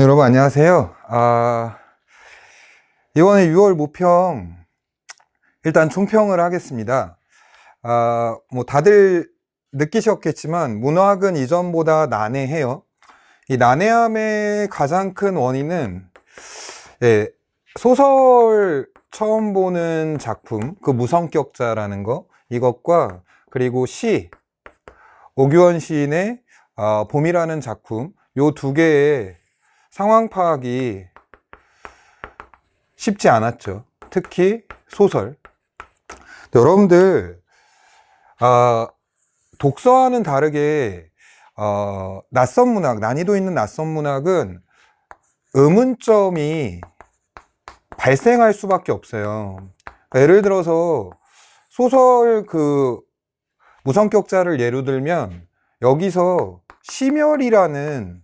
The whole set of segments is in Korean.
네, 여러분 안녕하세요. 아, 이번에 6월 모평 일단 총평을 하겠습니다. 아, 뭐 다들 느끼셨겠지만 문학은 이전보다 난해해요. 이 난해함의 가장 큰 원인은 예, 소설 처음 보는 작품, 그 무성격자라는 거 이것과 그리고 시 오규원 시인의 아, 봄이라는 작품 요 두 개의 상황 파악이 쉽지 않았죠. 특히 소설. 여러분들, 아, 독서와는 다르게, 어, 낯선 문학, 난이도 있는 낯선 문학은 의문점이 발생할 수밖에 없어요. 예를 들어서 소설 그 무성격자를 예로 들면 여기서 심열이라는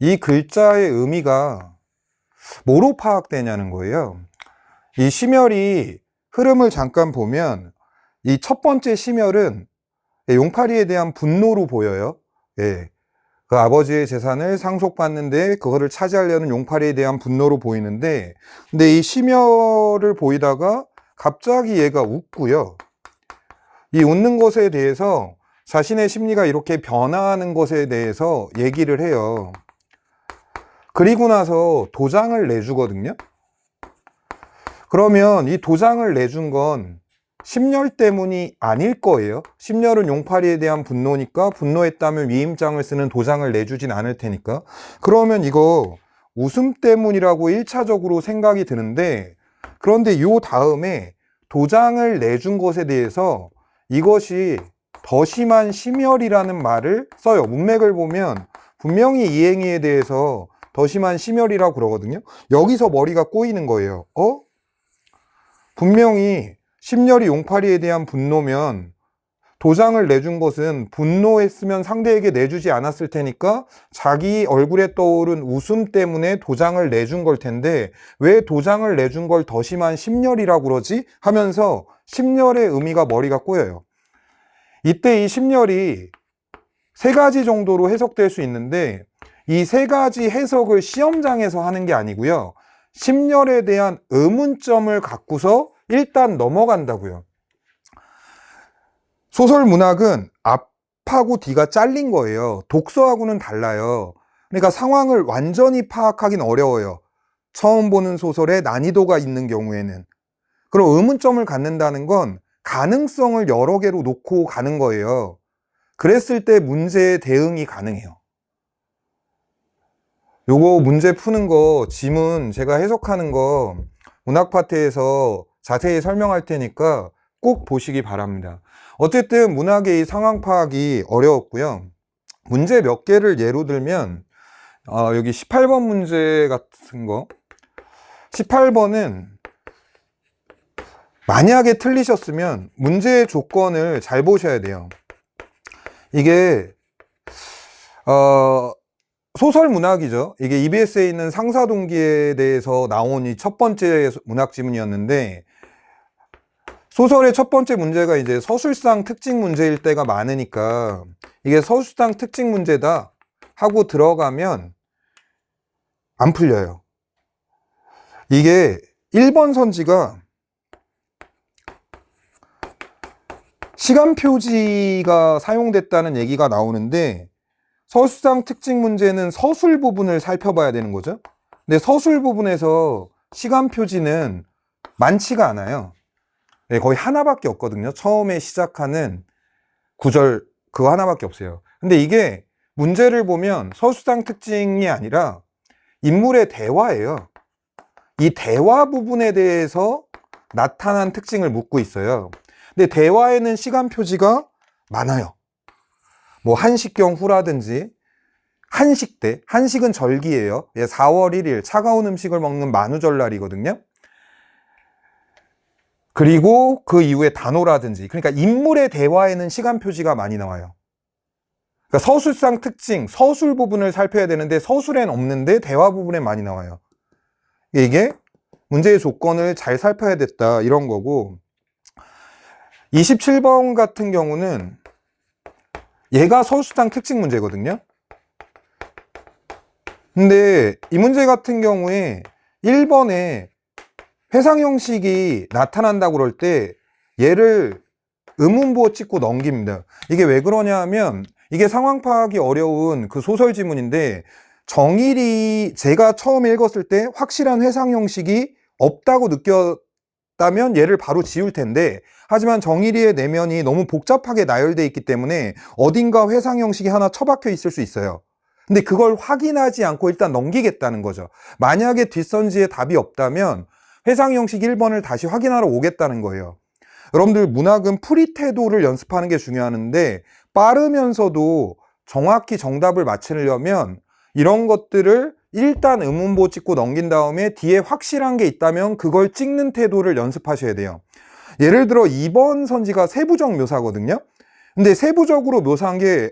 이 글자의 의미가 뭐로 파악되냐는 거예요. 이 심열이 흐름을 잠깐 보면 이 첫 번째 심열은 용팔이에 대한 분노로 보여요. 예. 그 아버지의 재산을 상속받는데 그거를 차지하려는 용팔이에 대한 분노로 보이는데 근데 이 심열을 보이다가 갑자기 얘가 웃고요. 이 웃는 것에 대해서 자신의 심리가 이렇게 변화하는 것에 대해서 얘기를 해요. 그리고 나서 도장을 내주거든요. 그러면 이 도장을 내준 건 심열 때문이 아닐 거예요. 심열은 용팔이에 대한 분노니까 분노했다면 위임장을 쓰는 도장을 내주진 않을 테니까. 그러면 이거 웃음 때문이라고 1차적으로 생각이 드는데 그런데 요 다음에 도장을 내준 것에 대해서 이것이 더 심한 심열이라는 말을 써요. 문맥을 보면 분명히 이행위에 대해서 더 심한 심열이라고 그러거든요. 여기서 머리가 꼬이는 거예요. 어? 분명히 심열이 용팔이에 대한 분노면 도장을 내준 것은 분노했으면 상대에게 내주지 않았을 테니까 자기 얼굴에 떠오른 웃음 때문에 도장을 내준 걸 텐데 왜 도장을 내준 걸 더 심한 심열이라고 그러지? 하면서 심열의 의미가 머리가 꼬여요. 이때 이 심열이 세 가지 정도로 해석될 수 있는데 이 세 가지 해석을 시험장에서 하는 게 아니고요. 심열에 대한 의문점을 갖고서 일단 넘어간다고요. 소설 문학은 앞하고 뒤가 잘린 거예요. 독서하고는 달라요. 그러니까 상황을 완전히 파악하긴 어려워요. 처음 보는 소설에 난이도가 있는 경우에는. 그럼 의문점을 갖는다는 건 가능성을 여러 개로 놓고 가는 거예요. 그랬을 때 문제에 대응이 가능해요. 요거 문제 푸는 거, 지문 제가 해석하는 거 문학파트에서 자세히 설명할 테니까 꼭 보시기 바랍니다. 어쨌든 문학의 이 상황 파악이 어려웠고요. 문제 몇 개를 예로 들면 어, 여기 18번 문제 같은 거 18번은 만약에 틀리셨으면 문제의 조건을 잘 보셔야 돼요. 이게 어, 소설 문학이죠. 이게 EBS에 있는 상사 동기에 대해서 나온 이 첫 번째 문학 지문이었는데 소설의 첫 번째 문제가 이제 서술상 특징 문제일 때가 많으니까 이게 서술상 특징 문제다 하고 들어가면 안 풀려요. 이게 1번 선지가 시간 표지가 사용됐다는 얘기가 나오는데 서술상 특징 문제는 서술 부분을 살펴봐야 되는 거죠. 근데 서술 부분에서 시간 표지는 많지가 않아요. 네, 거의 하나밖에 없거든요. 처음에 시작하는 구절 그거 하나밖에 없어요. 근데 이게 문제를 보면 서술상 특징이 아니라 인물의 대화예요. 이 대화 부분에 대해서 나타난 특징을 묻고 있어요. 근데 대화에는 시간 표지가 많아요. 뭐 한식경 후라든지 한식 때 한식은 절기예요. 4월 1일 차가운 음식을 먹는 만우절날이거든요. 그리고 그 이후에 단어라든지 그러니까 인물의 대화에는 시간 표지가 많이 나와요. 그러니까 서술상 특징, 서술 부분을 살펴야 되는데 서술엔 없는데 대화 부분에 많이 나와요. 이게 문제의 조건을 잘 살펴야 됐다 이런 거고 27번 같은 경우는 얘가 서술상 특징 문제거든요. 근데 이 문제 같은 경우에 1번에 회상 형식이 나타난다고 그럴 때 얘를 의문부호 찍고 넘깁니다. 이게 왜 그러냐 하면 이게 상황 파악이 어려운 그 소설 지문인데 정일이 제가 처음 읽었을 때 확실한 회상 형식이 없다고 느꼈다면 얘를 바로 지울 텐데 하지만 정일이의 내면이 너무 복잡하게 나열돼 있기 때문에 어딘가 회상 형식이 하나 처박혀 있을 수 있어요. 근데 그걸 확인하지 않고 일단 넘기겠다는 거죠. 만약에 뒷선지에 답이 없다면 회상 형식 1번을 다시 확인하러 오겠다는 거예요. 여러분들 문학은 풀이 태도를 연습하는 게 중요한데 빠르면서도 정확히 정답을 맞추려면 이런 것들을 일단 의문보 찍고 넘긴 다음에 뒤에 확실한 게 있다면 그걸 찍는 태도를 연습하셔야 돼요. 예를 들어 2번 선지가 세부적 묘사거든요. 근데 세부적으로 묘사한 게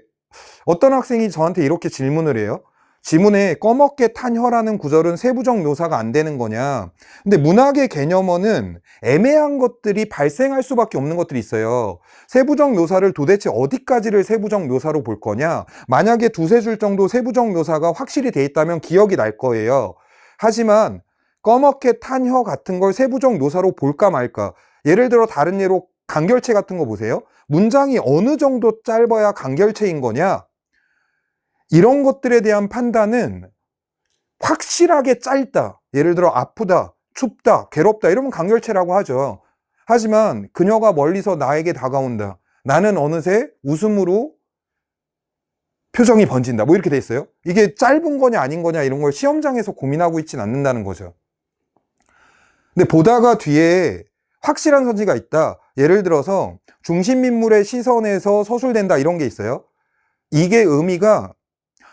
어떤 학생이 저한테 이렇게 질문을 해요. 지문에 꺼먹게 탄 혀라는 구절은 세부적 묘사가 안 되는 거냐. 근데 문학의 개념어는 애매한 것들이 발생할 수밖에 없는 것들이 있어요. 세부적 묘사를 도대체 어디까지를 세부적 묘사로 볼 거냐. 만약에 두세 줄 정도 세부적 묘사가 확실히 돼 있다면 기억이 날 거예요. 하지만 꺼먹게 탄 혀 같은 걸 세부적 묘사로 볼까 말까. 예를 들어 다른 예로 간결체 같은 거 보세요. 문장이 어느 정도 짧아야 간결체인 거냐? 이런 것들에 대한 판단은 확실하게 짧다. 예를 들어 아프다, 춥다, 괴롭다 이러면 간결체라고 하죠. 하지만 그녀가 멀리서 나에게 다가온다. 나는 어느새 웃음으로 표정이 번진다. 뭐 이렇게 돼 있어요. 이게 짧은 거냐 아닌 거냐 이런 걸 시험장에서 고민하고 있진 않는다는 거죠. 근데 보다가 뒤에 확실한 선지가 있다. 예를 들어서 중심인물의 시선에서 서술된다 이런 게 있어요. 이게 의미가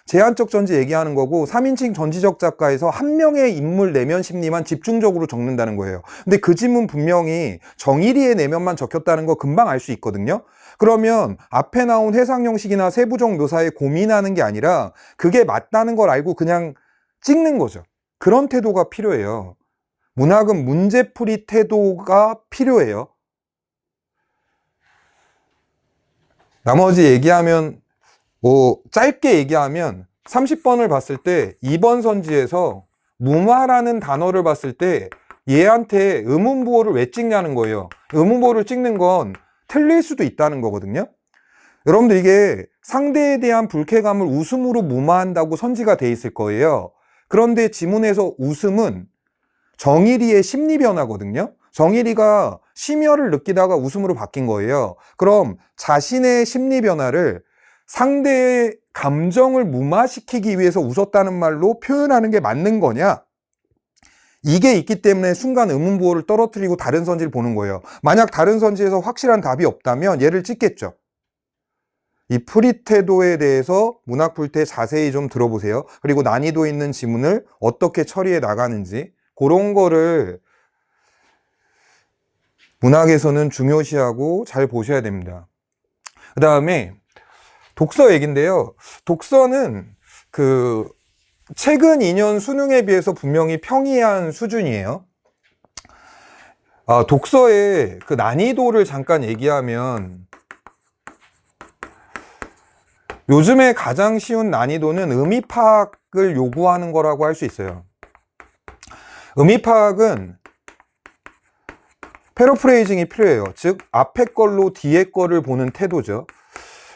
제한적 전지 얘기하는 거고 3인칭 전지적 작가에서 한 명의 인물 내면 심리만 집중적으로 적는다는 거예요. 근데 그 지문 분명히 정일이의 내면만 적혔다는 거 금방 알 수 있거든요. 그러면 앞에 나온 해상 형식이나 세부적 묘사에 고민하는 게 아니라 그게 맞다는 걸 알고 그냥 찍는 거죠. 그런 태도가 필요해요. 문학은 문제풀이 태도가 필요해요. 나머지 얘기하면 뭐 짧게 얘기하면 30번을 봤을 때 2번 선지에서 무마라는 단어를 봤을 때 얘한테 의문부호를 왜 찍냐는 거예요. 의문부호를 찍는 건 틀릴 수도 있다는 거거든요. 여러분들 이게 상대에 대한 불쾌감을 웃음으로 무마한다고 선지가 돼 있을 거예요. 그런데 지문에서 웃음은 정일이의 심리 변화거든요. 정일이가 심혈을 느끼다가 웃음으로 바뀐 거예요. 그럼 자신의 심리 변화를 상대의 감정을 무마시키기 위해서 웃었다는 말로 표현하는 게 맞는 거냐? 이게 있기 때문에 순간 의문부호를 떨어뜨리고 다른 선지를 보는 거예요. 만약 다른 선지에서 확실한 답이 없다면 얘를 찍겠죠. 이 프리 태도에 대해서 문학 풀 때 자세히 좀 들어보세요. 그리고 난이도 있는 지문을 어떻게 처리해 나가는지 그런 거를 문학에서는 중요시하고 잘 보셔야 됩니다. 그 다음에 독서 얘긴데요. 독서는 그 최근 2년 수능에 비해서 분명히 평이한 수준이에요. 아, 독서의 그 난이도를 잠깐 얘기하면 요즘에 가장 쉬운 난이도는 의미 파악을 요구하는 거라고 할 수 있어요. 의미 파악은 패러프레이징이 필요해요. 즉 앞에 걸로 뒤에 거를 보는 태도죠.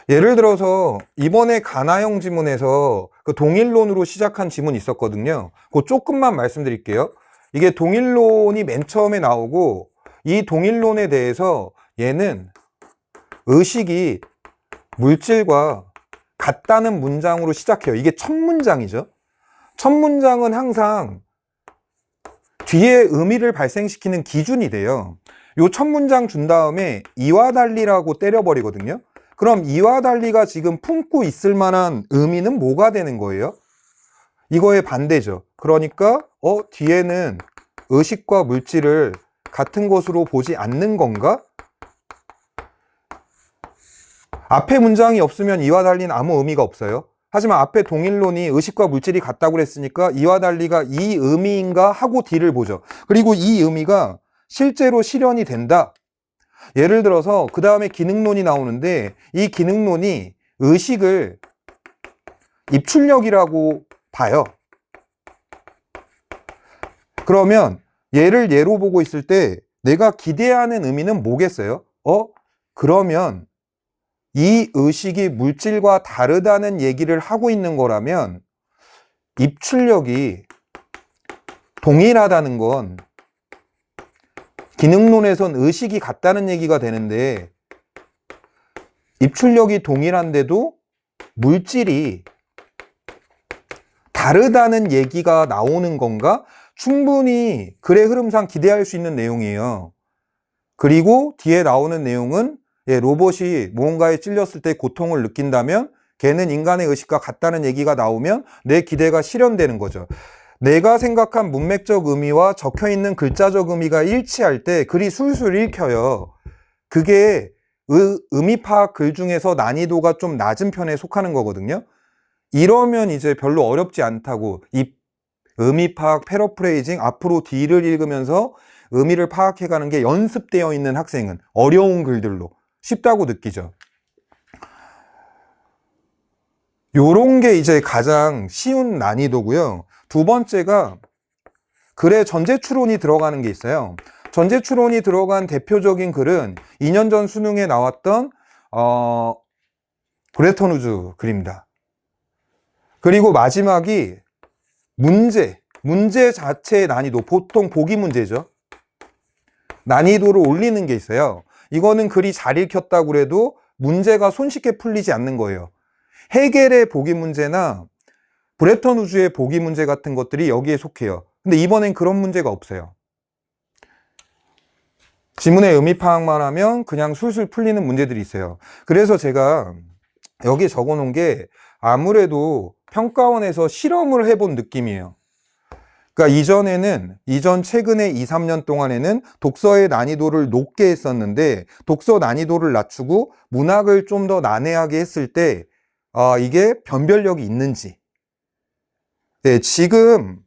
예를 들어서 이번에 가나형 지문에서 그 동일론으로 시작한 지문이 있었거든요. 그 조금만 말씀드릴게요. 이게 동일론이 맨 처음에 나오고 이 동일론에 대해서 얘는 의식이 물질과 같다는 문장으로 시작해요. 이게 첫 문장이죠. 첫 문장은 항상 뒤에 의미를 발생시키는 기준이 돼요. 요 첫 문장 준 다음에 이와 달리라고 때려버리거든요. 그럼 이와 달리가 지금 품고 있을 만한 의미는 뭐가 되는 거예요? 이거의 반대죠. 그러니까 어 뒤에는 의식과 물질을 같은 것으로 보지 않는 건가? 앞에 문장이 없으면 이와 달리는 아무 의미가 없어요. 하지만 앞에 동일론이 의식과 물질이 같다고 그랬으니까 이와 달리가 이 의미인가 하고 뒤를 보죠. 그리고 이 의미가 실제로 실현이 된다. 예를 들어서 그 다음에 기능론이 나오는데 이 기능론이 의식을 입출력이라고 봐요. 그러면 얘를 예로 보고 있을 때 내가 기대하는 의미는 뭐겠어요? 어? 그러면 이 의식이 물질과 다르다는 얘기를 하고 있는 거라면 입출력이 동일하다는 건 기능론에선 의식이 같다는 얘기가 되는데 입출력이 동일한데도 물질이 다르다는 얘기가 나오는 건가? 충분히 글의 흐름상 기대할 수 있는 내용이에요. 그리고 뒤에 나오는 내용은 예, 로봇이 무언가에 찔렸을 때 고통을 느낀다면 걔는 인간의 의식과 같다는 얘기가 나오면 내 기대가 실현되는 거죠. 내가 생각한 문맥적 의미와 적혀 있는 글자적 의미가 일치할 때 글이 술술 읽혀요. 그게 의, 의미 파악 글 중에서 난이도가 좀 낮은 편에 속하는 거거든요. 이러면 이제 별로 어렵지 않다고 이 의미 파악 패러프레이징 앞으로 뒤를 읽으면서 의미를 파악해가는 게 연습되어 있는 학생은 어려운 글들로 쉽다고 느끼죠. 요런 게 이제 가장 쉬운 난이도고요. 두 번째가 글에 전제 추론이 들어가는 게 있어요. 전제 추론이 들어간 대표적인 글은 2년 전 수능에 나왔던 어, 브레턴 우즈 글입니다. 그리고 마지막이 문제, 문제 자체의 난이도, 보통 보기 문제죠. 난이도를 올리는 게 있어요. 이거는 글이 잘 읽혔다고 그래도 문제가 손쉽게 풀리지 않는 거예요. 해겔의 보기 문제나 브레턴 우주의 보기 문제 같은 것들이 여기에 속해요. 근데 이번엔 그런 문제가 없어요. 지문의 의미 파악만 하면 그냥 술술 풀리는 문제들이 있어요. 그래서 제가 여기에 적어 놓은 게 아무래도 평가원에서 실험을 해본 느낌이에요. 그러니까 이전에는 이전 최근에 2, 3년 동안에는 독서의 난이도를 높게 했었는데 독서 난이도를 낮추고 문학을 좀 더 난해하게 했을 때 아, 이게 변별력이 있는지 네, 지금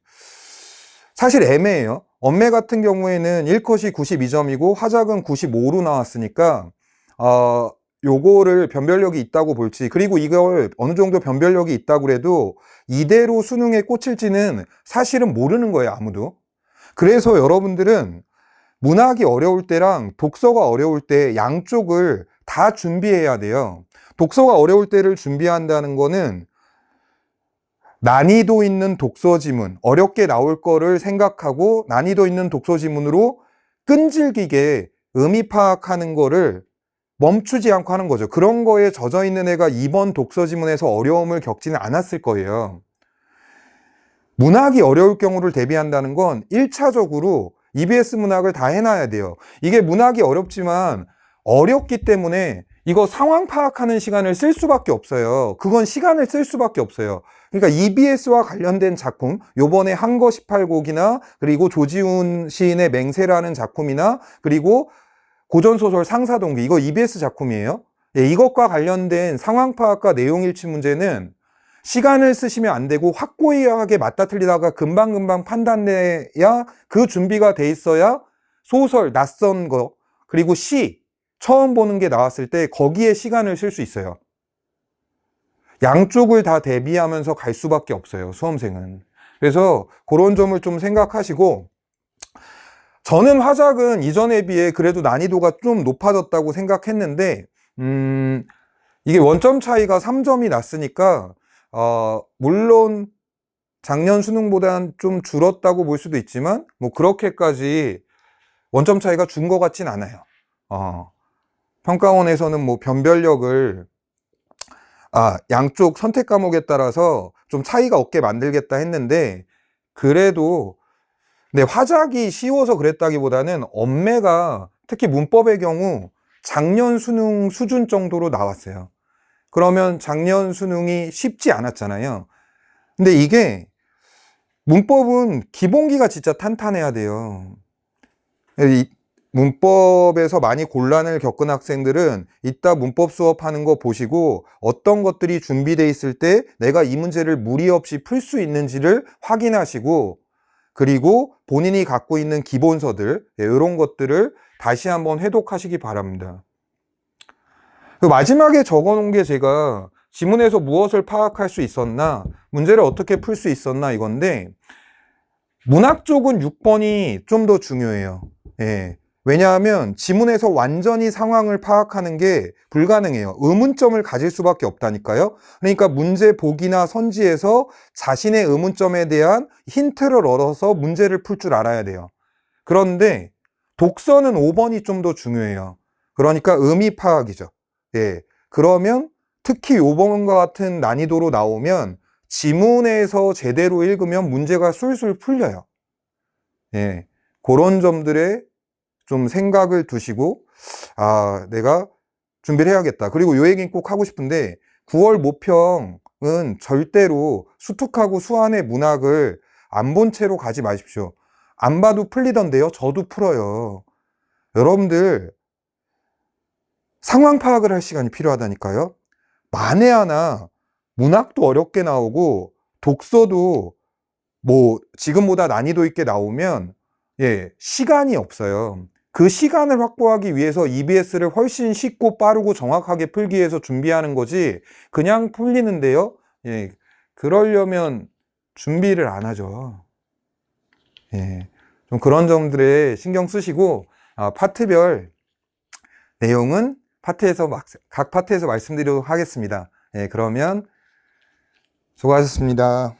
사실 애매해요. 엄매 같은 경우에는 1컷이 92점이고 화작은 95로 나왔으니까 어, 요거를 변별력이 있다고 볼지 그리고 이걸 어느 정도 변별력이 있다고 그래도 이대로 수능에 꽂힐지는 사실은 모르는 거예요 아무도. 그래서 여러분들은 문학이 어려울 때랑 독서가 어려울 때 양쪽을 다 준비해야 돼요. 독서가 어려울 때를 준비한다는 거는 난이도 있는 독서 지문, 어렵게 나올 거를 생각하고 난이도 있는 독서 지문으로 끈질기게 의미 파악하는 거를 멈추지 않고 하는 거죠. 그런 거에 젖어 있는 애가 이번 독서 지문에서 어려움을 겪지는 않았을 거예요. 문학이 어려울 경우를 대비한다는 건 1차적으로 EBS 문학을 다 해놔야 돼요. 이게 문학이 어렵지만 어렵기 때문에 이거 상황 파악하는 시간을 쓸 수밖에 없어요. 그건 시간을 쓸 수밖에 없어요. 그러니까 EBS와 관련된 작품, 요번에 한거 18곡이나 그리고 조지훈 시인의 맹세라는 작품이나 그리고 고전소설 상사동기, 이거 EBS 작품이에요. 예, 이것과 관련된 상황 파악과 내용 일치 문제는 시간을 쓰시면 안 되고 확고하게 맞다 틀리다가 금방금방 판단해야 그 준비가 돼 있어야 소설, 낯선 거, 그리고 시, 처음 보는 게 나왔을 때 거기에 시간을 쓸 수 있어요. 양쪽을 다 대비하면서 갈 수밖에 없어요. 수험생은. 그래서 그런 점을 좀 생각하시고 저는 화작은 이전에 비해 그래도 난이도가 좀 높아졌다고 생각했는데 음, 이게 원점 차이가 3점이 났으니까 어, 물론 작년 수능보다는 좀 줄었다고 볼 수도 있지만 뭐 그렇게까지 원점 차이가 준 것 같진 않아요. 어, 평가원에서는 뭐 변별력을 아, 양쪽 선택 과목에 따라서 좀 차이가 없게 만들겠다 했는데 그래도 근데 화작이 쉬워서 그랬다기보다는 엄매가 특히 문법의 경우 작년 수능 수준 정도로 나왔어요. 그러면 작년 수능이 쉽지 않았잖아요. 근데 이게 문법은 기본기가 진짜 탄탄해야 돼요. 문법에서 많이 곤란을 겪은 학생들은 이따 문법 수업하는 거 보시고 어떤 것들이 준비되어 있을 때 내가 이 문제를 무리 없이 풀 수 있는지를 확인하시고 그리고 본인이 갖고 있는 기본서들 이런 예, 것들을 다시 한번 회독하시기 바랍니다. 그 마지막에 적어 놓은 게 제가 지문에서 무엇을 파악할 수 있었나 문제를 어떻게 풀 수 있었나 이건데 문학 쪽은 6번이 좀 더 중요해요. 예. 왜냐하면 지문에서 완전히 상황을 파악하는 게 불가능해요. 의문점을 가질 수밖에 없다니까요. 그러니까 문제 보기나 선지에서 자신의 의문점에 대한 힌트를 얻어서 문제를 풀 줄 알아야 돼요. 그런데 독서는 5번이 좀 더 중요해요. 그러니까 의미 파악이죠. 예. 그러면 특히 5번과 같은 난이도로 나오면 지문에서 제대로 읽으면 문제가 술술 풀려요. 예. 그런 점들에 좀 생각을 두시고, 아, 내가 준비를 해야겠다. 그리고 요 얘기는 꼭 하고 싶은데, 9월 모평은 절대로 수특하고 수완의 문학을 안 본 채로 가지 마십시오. 안 봐도 풀리던데요. 저도 풀어요. 여러분들, 상황 파악을 할 시간이 필요하다니까요. 만에 하나 문학도 어렵게 나오고 독서도 뭐 지금보다 난이도 있게 나오면 예, 시간이 없어요. 그 시간을 확보하기 위해서 EBS를 훨씬 쉽고 빠르고 정확하게 풀기 위해서 준비하는 거지 그냥 풀리는데요. 예, 그러려면 준비를 안 하죠. 예, 좀 그런 점들에 신경 쓰시고 아, 파트별 내용은 파트에서 막, 각 파트에서 말씀드리도록 하겠습니다. 예, 그러면 수고하셨습니다.